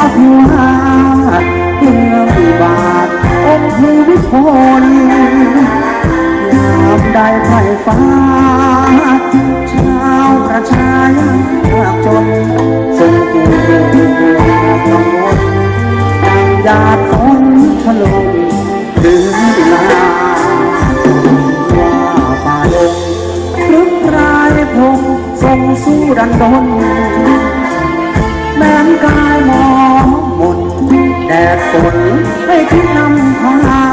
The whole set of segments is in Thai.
อภิวาเมืองบาทองยูมิพลยามใดไฟฟ้า ชาวประชายากจนสุขเกลียดกังวลยาดฝนฉลองหรือลาว่าป่าลงรึกรายพงทรงสู้ดันดน นกายมองหมดแดดฝนให้คิดนำทาง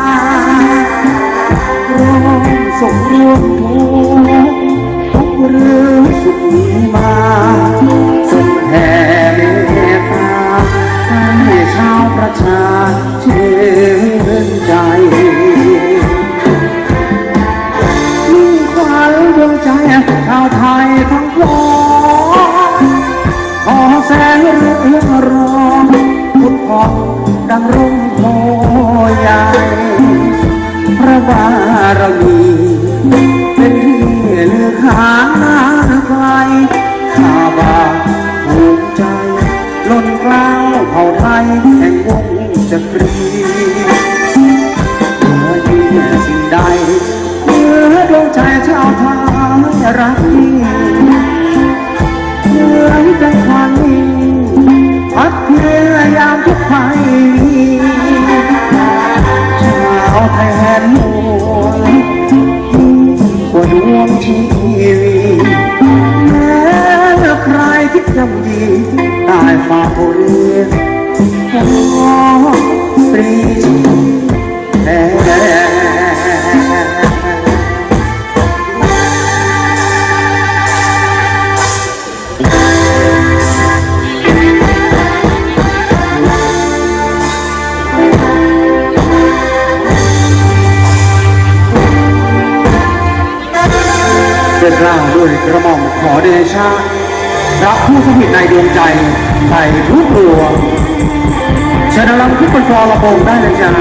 ผู้วิตในดวงใจใส่ทุกตัวชนะลำทุกคนฟอระบงได้เลยจ้า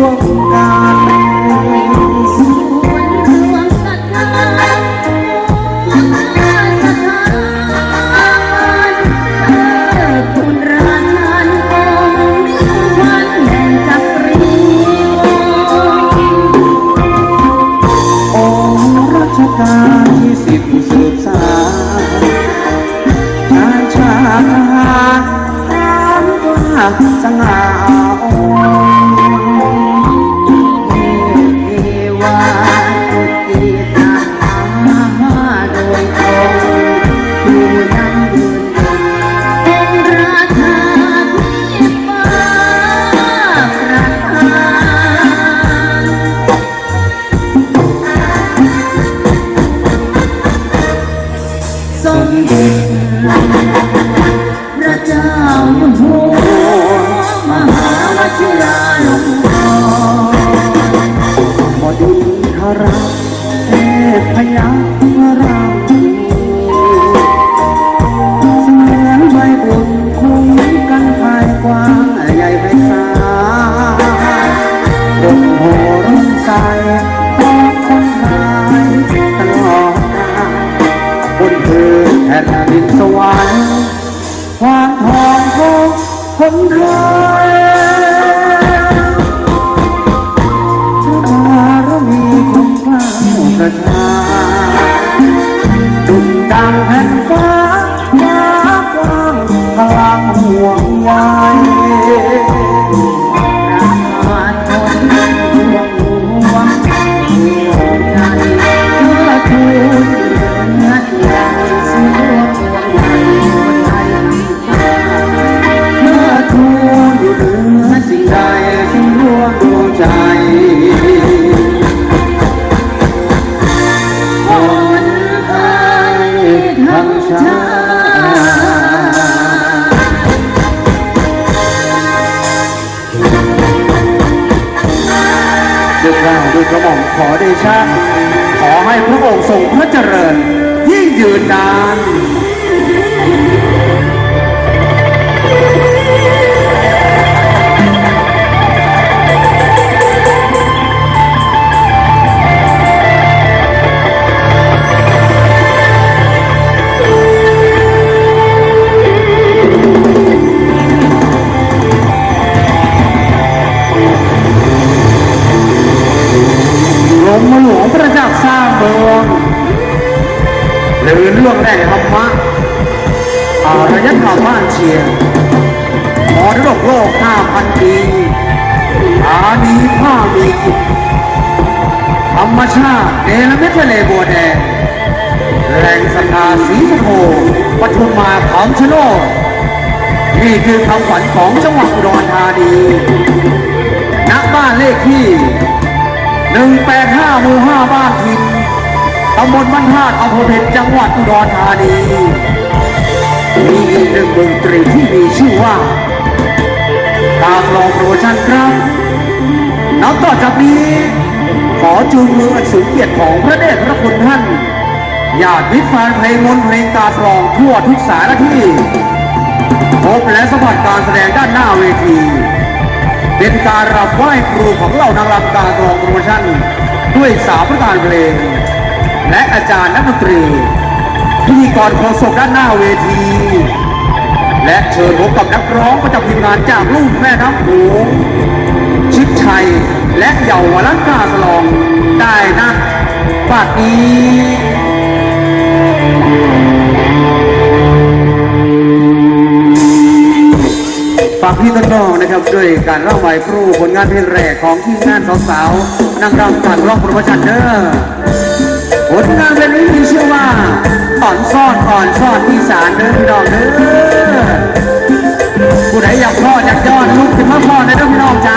네. ติเดลเมดทะเลบัวแดงแหล่งสถาสีชโทปทุมมาขอมชโนดนี่คือคำขวัญของจังหวัดอุดรธานีณบ้านเลขที่หนึ่งแปดห้ามู่ห้าบ้านทินตำบลบ้านธาตุอำเภอเพชรจังหวัดอุดรธานีมีอีกหนึ่งดนตรีที่มีชื่อว่าการลองโปรโมชั่นครับนับต่อจากนี้ ขอจูงมืออันสูงเกียรติของพระเดชพระคุณท่านญาติมิตรแฟนเพลงมนต์เพลงการลองทั่วทุกสารที่พบและสมผัสการแสดงด้านหน้าเวที เป็นการรับไหว้ครูของเหล่านางรำการรองโปรโมชั่น ด้วยสาวประการเพลง และอาจารย์นักดนตรีพิธีกรโฆษกด้านหน้าเวที และเชิญพบกับนักร้องประจำทีมงานจากลูกแม่น้ำโขงชิดชัย และเยาวรัตน์กาสลองได้นะปากนี้ฝากพี่ต้นน้องนะครับด้วยการเล่าไหวครูผลงานเพลงแรกของทีมงานสาวๆนางรำจากร้องปรโมชั่นเด้อผลงานเพลงนี้มีชื่อว่าอ่อนซ่อนอ่อนซ่อนที่สารเด้อพี่น้องเด้อผู้ใดอยากพ่ออยากย้อนลุกขึ้นมาพ่อในเด้อพี่น้องจ้า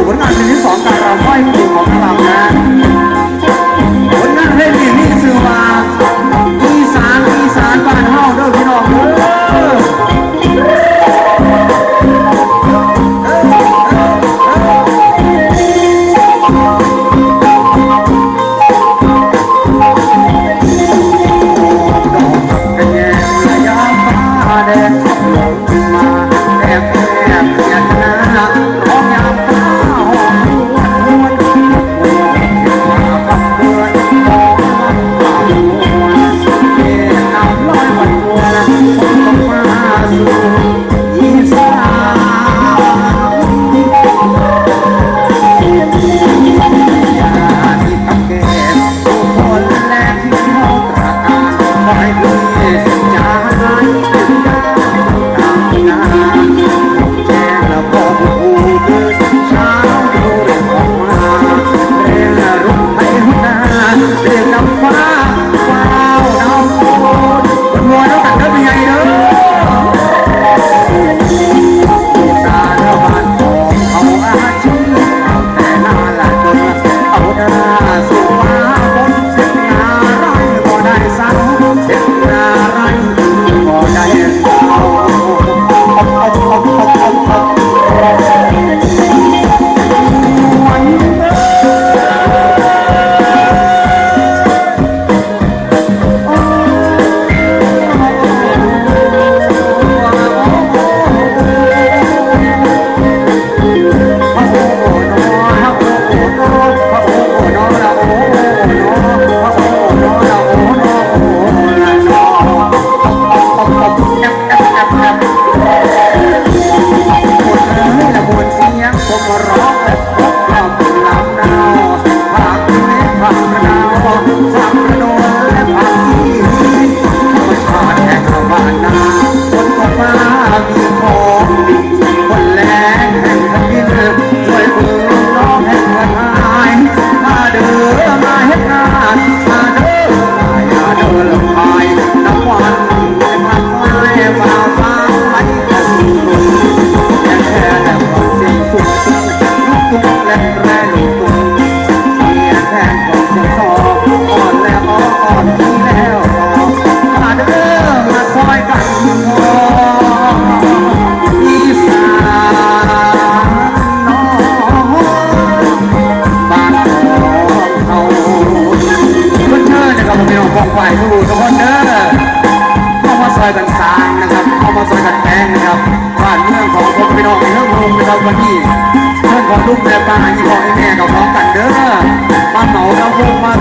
ู่ผลงานชิ้นที่สองการรำไหว้ครูของพระราม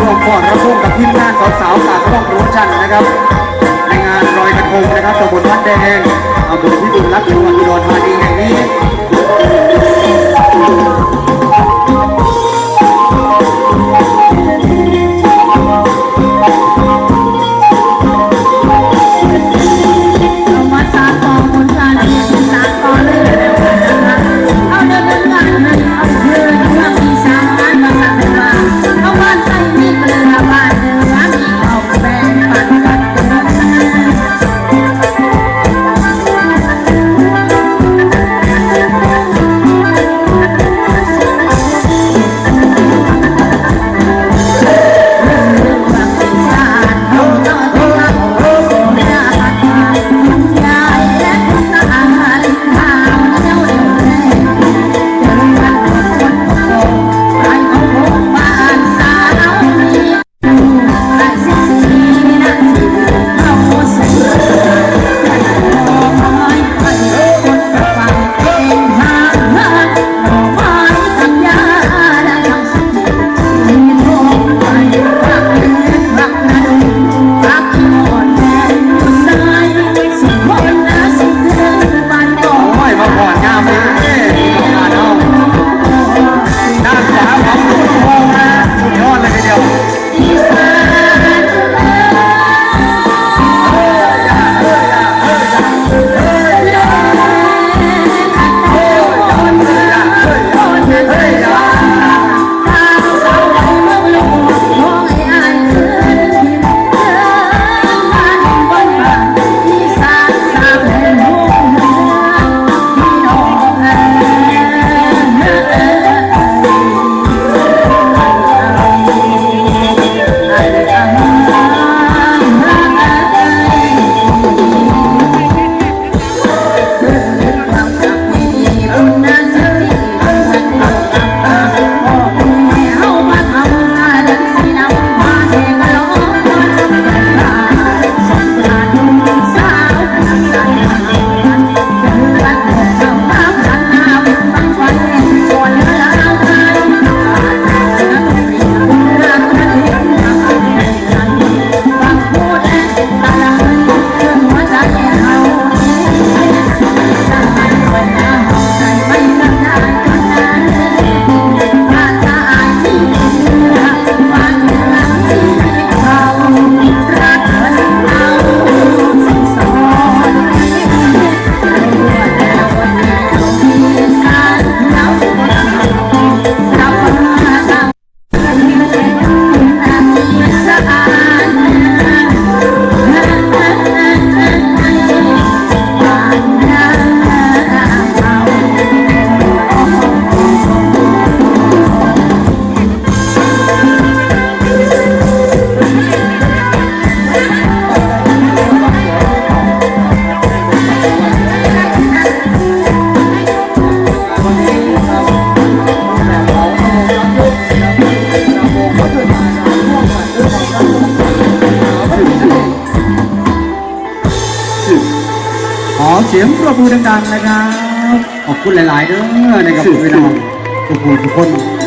ผมก่อนระบร่กับทีมงานสาวสาวต้องรู้จันนะครับ ในงานลอยกระทงนะครับตำบลวัดแดงอำเภอพิบูลรักจังหวัดอุดรธานีแห่งนี้ายๆเด้อนะครับพี่น้องทุทุกคน